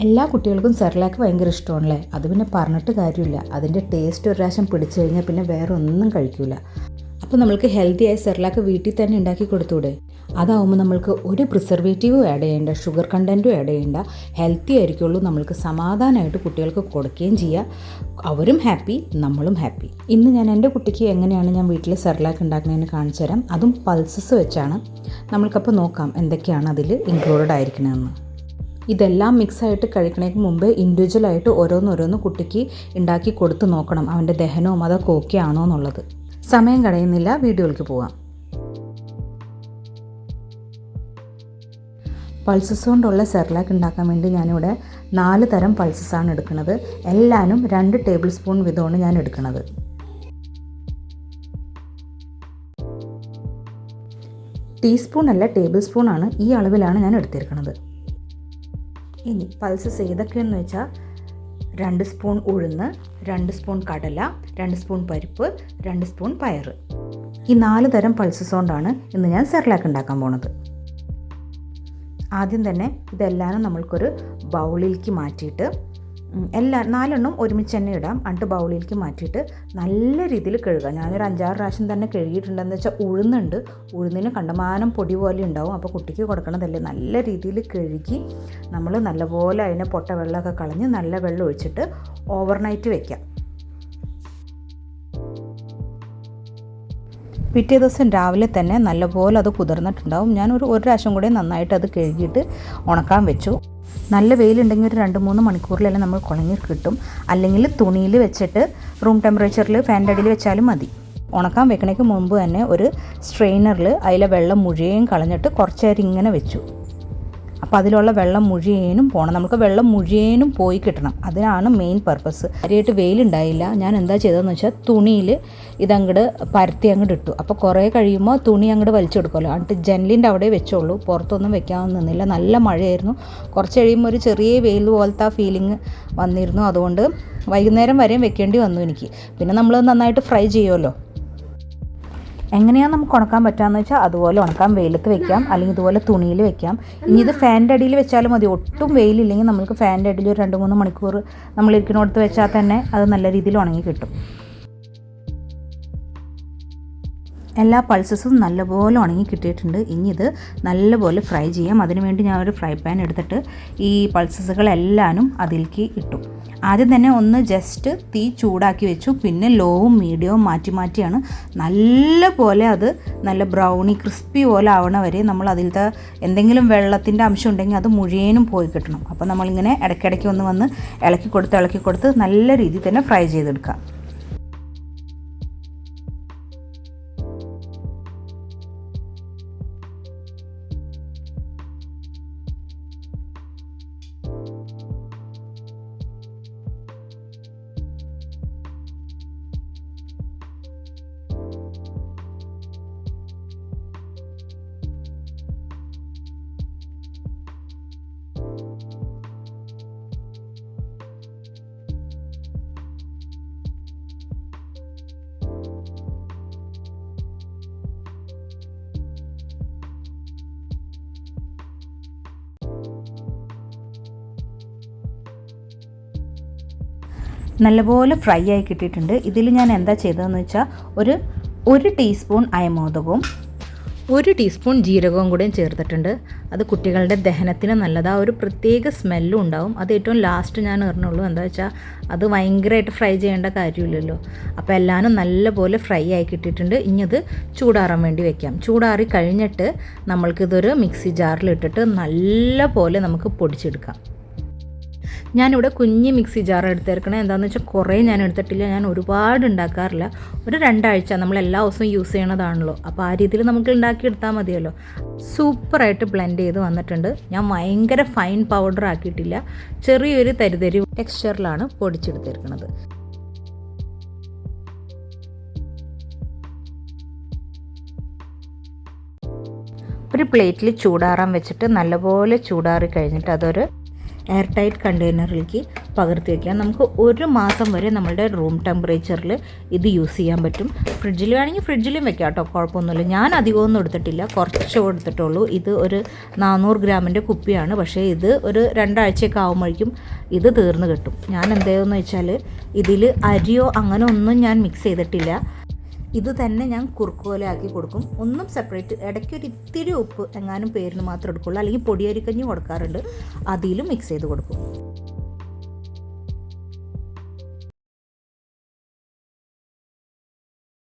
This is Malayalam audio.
എല്ലാ കുട്ടികൾക്കും സെർലാക്ക് ഭയങ്കര ഇഷ്ടമാണല്ലേ? അത് പിന്നെ പറഞ്ഞിട്ട് കാര്യമില്ല. അതിന്റെ ടേസ്റ്റ് ഒരു പ്രാവശ്യം പിടിച്ചു കഴിഞ്ഞാൽ പിന്നെ വേറെ ഒന്നും കഴിക്കില്ല അപ്പോൾ നമ്മൾക്ക് ഹെൽത്തി ആയ സെർലാക്ക് വീട്ടിൽ തന്നെ ഉണ്ടാക്കി കൊടുത്തൂടെ? അതാവുമ്പോൾ നമ്മൾക്ക് ഒരു പ്രിസർവേറ്റീവും ആഡ് ചെയ്യേണ്ട ഷുഗർ കണ്ടന്റും ആഡ് ചെയ്യേണ്ട. ഹെൽത്തി ആയിരിക്കുള്ളൂ നമ്മൾക്ക് സമാധാനമായിട്ട് കുട്ടികൾക്ക് കൊടുക്കുകയും ചെയ്യുക അവരും ഹാപ്പി നമ്മളും ഹാപ്പി ഇന്ന് ഞാൻ എന്റെ കുട്ടിക്ക് എങ്ങനെയാണ് ഞാൻ വീട്ടിൽ സെർലാക്ക് ഉണ്ടാക്കുന്നതെന്ന് കാണിച്ചു തരാം. അതും പൾസസ് വെച്ചാണ്. നമ്മൾക്കപ്പോൾ നോക്കാം എന്തൊക്കെയാണ് അതിൽ ഇൻക്ലൂഡഡ് ആയിരിക്കണമെന്ന് ഇതെല്ലാം മിക്സായിട്ട് കഴിക്കണേക്ക് മുമ്പ് ഇൻഡിവിജ്വലായിട്ട് ഓരോന്നോരോന്ന് കുട്ടിക്ക് ഉണ്ടാക്കി കൊടുത്ത് നോക്കണം. അവന്റെ ദഹനവും അതൊക്കെ ഓക്കെ ആണോ എന്നുള്ളത്. സമയം കളയുന്നില്ല വീഡിയോയിലേക്ക് പോവാം. പൾസസ് കൊണ്ടുള്ള സെർലാക്ക് ഉണ്ടാക്കാൻ വേണ്ടി ഞാനിവിടെ നാല് തരം പൾസസാണ് എടുക്കുന്നത്. എല്ലാനും രണ്ട് ടേബിൾ സ്പൂൺ വിധമാണ് ഞാൻ എടുക്കുന്നത്. ടീസ്പൂൺ അല്ല ടേബിൾ ആണ് ഈ അളവിലാണ് ഞാൻ എടുത്തിരിക്കുന്നത്. ഇനി പൾസസ് ഏതൊക്കെയെന്ന് വെച്ചാൽ രണ്ട് സ്പൂൺ ഉഴുന്ന് രണ്ട് സ്പൂൺ കടല രണ്ട് സ്പൂൺ പരിപ്പ് രണ്ട് സ്പൂൺ പയർ ഈ നാല് തരം പൾസസ് കൊണ്ടാണ് ഇന്ന് ഞാൻ സെർലാക്ക് ഉണ്ടാക്കാൻ പോണത്. ആദ്യം തന്നെ ഇതെല്ലാം നമ്മൾക്കൊരു ബൗളിലേക്ക് മാറ്റിയിട്ട് എല്ലാ നാലെണ്ണം ഒരുമിച്ച് തന്നെ ഇടാം. അണ്ട് ബൗളിലേക്ക് മാറ്റിയിട്ട് നല്ല രീതിയിൽ കഴുകുക ഞാനൊരു അഞ്ചാറ് പ്രാവശ്യം തന്നെ കഴുകിയിട്ടുണ്ടെന്ന് വെച്ചാൽ ഉഴുന്നുണ്ട്. ഉഴുന്നിന് കണ്ടമാനം പൊടി പോലെ ഉണ്ടാവും. അപ്പോൾ കുട്ടിക്ക് കൊടുക്കണതല്ലേ? നല്ല രീതിയിൽ കഴുകി നമ്മൾ നല്ലപോലെ അതിനെ പൊട്ട വെള്ളമൊക്കെ കളഞ്ഞ് നല്ല വെള്ളം ഒഴിച്ചിട്ട് ഓവർനൈറ്റ് വെക്കാം. പിറ്റേ ദിവസം രാവിലെ തന്നെ നല്ലപോലെ അത് കുതിർന്നിട്ടുണ്ടാവും. ഞാൻ ഒരു ഒരു പ്രാവശ്യം കൂടെ നന്നായിട്ട് അത് കഴുകിയിട്ട് ഉണക്കാൻ വെച്ചു. നല്ല വെയിലുണ്ടെങ്കിൽ ഒരു രണ്ട് മൂന്ന് മണിക്കൂറിലെല്ലാം നമ്മൾ കുളങ്ങി കിട്ടും. അല്ലെങ്കിൽ തുണിയിൽ വെച്ചിട്ട് റൂം ടെമ്പറേച്ചറിൽ ഫാന്റെ അടിയിൽ വെച്ചാലും മതി. ഉണക്കാൻ വെക്കണേക്ക് മുമ്പ് തന്നെ ഒരു സ്ട്രെയിനറിൽ അതിലെ വെള്ളം മുഴുവൻ കളഞ്ഞിട്ട് കുറച്ചേരം ഇങ്ങനെ വെച്ചു. അപ്പോൾ അതിലുള്ള വെള്ളം മുഴുവനും പോകണം നമുക്ക് വെള്ളം മുഴുവനും പോയി കിട്ടണം. അതിനാണ് മെയിൻ പർപ്പസ് കാര്യമായിട്ട് വെയിലുണ്ടായില്ല. ഞാൻ എന്താ ചെയ്തതെന്ന് വെച്ചാൽ തുണിയിൽ ഇതങ്ങോട്ട് പരത്തി അങ്ങോട്ട് ഇട്ടു. അപ്പോൾ കുറേ കഴിയുമ്പോൾ തുണി അങ്ങോട്ട് വലിച്ചെടുക്കുമല്ലോ. എന്നിട്ട് ജനലിന്റെ അവിടെ വെച്ചോളൂ. പുറത്തൊന്നും വെക്കാൻ നിന്നില്ല. നല്ല മഴയായിരുന്നു. കുറച്ച് കഴിയുമ്പോൾ ഒരു ചെറിയ വെയിൽ പോലത്തെ ഫീലിംഗ് വന്നിരുന്നു. അതുകൊണ്ട് വൈകുന്നേരം വരെയും വെക്കേണ്ടി വന്നു എനിക്ക്. പിന്നെ നമ്മൾ നന്നായിട്ട് ഫ്രൈ ചെയ്യുമല്ലോ. എങ്ങനെയാണ് നമുക്ക് ഉണക്കാൻ പറ്റാന്ന് വെച്ചാൽ അതുപോലെ ഉണക്കാൻ വെയിലത്ത് വെക്കാം. അല്ലെങ്കിൽ ഇതുപോലെ തുണിയിൽ വെക്കാം. ഇനി ഇത് ഫാന്റെ അടിയിൽ വെച്ചാലും മതി. ഒട്ടും വെയിലില്ലെങ്കിൽ നമുക്ക് ഫാന്റെ അടിയിൽ ഒരു രണ്ട് മൂന്ന് മണിക്കൂർ നമ്മൾ ഇരിക്കുന്നിടത്ത് വെച്ചാൽ തന്നെ അത് നല്ല രീതിയിൽ ഉണങ്ങി കിട്ടും. എല്ലാ പൾസസും നല്ലപോലെ ഉണങ്ങി കിട്ടിയിട്ടുണ്ട്. ഇനി ഇത് നല്ലപോലെ ഫ്രൈ ചെയ്യാം. അതിനുവേണ്ടി ഞാൻ ഒരു ഫ്രൈ പാൻ എടുത്തിട്ട് ഈ പൾസസുകളെല്ലാനും അതിലേക്ക് ഇട്ടു. ആദ്യം തന്നെ ഒന്ന് ജസ്റ്റ് തീ ചൂടാക്കി വെച്ചു. പിന്നെ ലോവും മീഡിയവും മാറ്റി മാറ്റിയാണ്. നല്ല പോലെ അത് നല്ല ബ്രൗണി ക്രിസ്പി പോലെ ആവണ വരെ നമ്മൾ അതിലത്തെ എന്തെങ്കിലും വെള്ളത്തിന്റെ അംശം ഉണ്ടെങ്കിൽ അത് മുഴുവനും പോയി കിട്ടണം. അപ്പോൾ നമ്മളിങ്ങനെ ഇടയ്ക്കിടയ്ക്ക് ഒന്ന് വന്ന് ഇളക്കി കൊടുത്ത് ഇളക്കി കൊടുത്ത് നല്ല രീതിയിൽ തന്നെ ഫ്രൈ ചെയ്തെടുക്കാം. നല്ലപോലെ ഫ്രൈ ആയി കിട്ടിയിട്ടുണ്ട്. ഇതിൽ ഞാൻ എന്താ ചെയ്തതെന്ന് വെച്ചാൽ ഒരു ഒരു ടീസ്പൂൺ അയമോദകവും ഒരു ടീസ്പൂൺ ജീരകവും കൂടെയും ചേർത്തിട്ടുണ്ട്. അത് കുട്ടികളുടെ ദഹനത്തിന് നല്ലതാണ് ഒരു പ്രത്യേക സ്മെല്ലും ഉണ്ടാവും. അത് ഏറ്റവും ലാസ്റ്റ് ഞാൻ എറിഞ്ഞുള്ളൂ എന്താ വെച്ചാൽ അത് ഭയങ്കരമായിട്ട് ഫ്രൈ ചെയ്യേണ്ട കാര്യമില്ലല്ലോ. അപ്പോൾ എല്ലാവരും നല്ലപോലെ ഫ്രൈ ആയി കിട്ടിയിട്ടുണ്ട്. ഇനി അത് ചൂടാറാൻ വേണ്ടി വെക്കാം. ചൂടാറി കഴിഞ്ഞിട്ട് നമ്മൾക്കിതൊരു മിക്സി ജാറിൽ ഇട്ടിട്ട് നല്ലപോലെ നമുക്ക് പൊടിച്ചെടുക്കാം. ഞാനിവിടെ കുഞ്ഞ് മിക്സി ജാർ എടുത്തേക്കണേ എന്താണെന്ന് വെച്ചാൽ കുറേ ഞാൻ എടുത്തിട്ടില്ല. ഞാൻ ഒരുപാട് ഉണ്ടാക്കാറില്ല. ഒരു രണ്ടാഴ്ച നമ്മൾ എല്ലാ ദിവസവും യൂസ് ചെയ്യണതാണല്ലോ. അപ്പോൾ ആ രീതിയിൽ നമുക്ക് ഉണ്ടാക്കിയെടുത്താൽ മതിയല്ലോ. സൂപ്പറായിട്ട് ബ്ലെൻഡ് ചെയ്ത് വന്നിട്ടുണ്ട്. ഞാൻ ഭയങ്കര ഫൈൻ പൗഡർ ആക്കിയിട്ടില്ല. ചെറിയൊരു തരിതരി ടെക്സ്ചറിലാണ് പൊടിച്ചെടുത്തേക്കുന്നത് ഒരു പ്ലേറ്റിൽ ചൂടാറാൻ വെച്ചിട്ട് നല്ലപോലെ ചൂടാറി കഴിഞ്ഞിട്ട് അതൊരു എയർ ടൈറ്റ് കണ്ടെയ്നറിലേക്ക് പകർത്തി വയ്ക്കാം നമുക്ക് ഒരു മാസം വരെ നമ്മുടെ റൂം ടെമ്പറേച്ചറിൽ ഇത് യൂസ് ചെയ്യാൻ പറ്റും. ഫ്രിഡ്ജിൽ വേണമെങ്കിൽ ഫ്രിഡ്ജിലും വെക്കാം കേട്ടോ കുഴപ്പമൊന്നുമില്ല. ഞാൻ അധികമൊന്നും എടുത്തിട്ടില്ല കുറച്ച് എടുത്തിട്ടുള്ളൂ. ഇത് ഒരു നാനൂറ് ഗ്രാമിന്റെ കുപ്പിയാണ്. പക്ഷേ ഇത് ഒരു രണ്ടാഴ്ചയൊക്കെ ആകുമ്പോഴേക്കും ഇത് തീർന്നു കിട്ടും. ഞാൻ എന്തെന്ന് വെച്ചാൽ ഇതിൽ അരിയോ അങ്ങനെ ഒന്നും ഞാൻ മിക്സ് ചെയ്തിട്ടില്ല. ഇത് തന്നെ ഞാൻ കുറുക്കോലാക്കി കൊടുക്കും. ഒന്നും സെപ്പറേറ്റ് ഇടയ്ക്ക് ഒരു ഇത്തിരി ഉപ്പ് എങ്ങാനും പേരിന് മാത്രം എടുക്കുള്ളൂ. അല്ലെങ്കിൽ പൊടിയരിക്കഞ്ഞ് കൊടുക്കാറുണ്ട്. അതിലും മിക്സ് ചെയ്ത് കൊടുക്കും.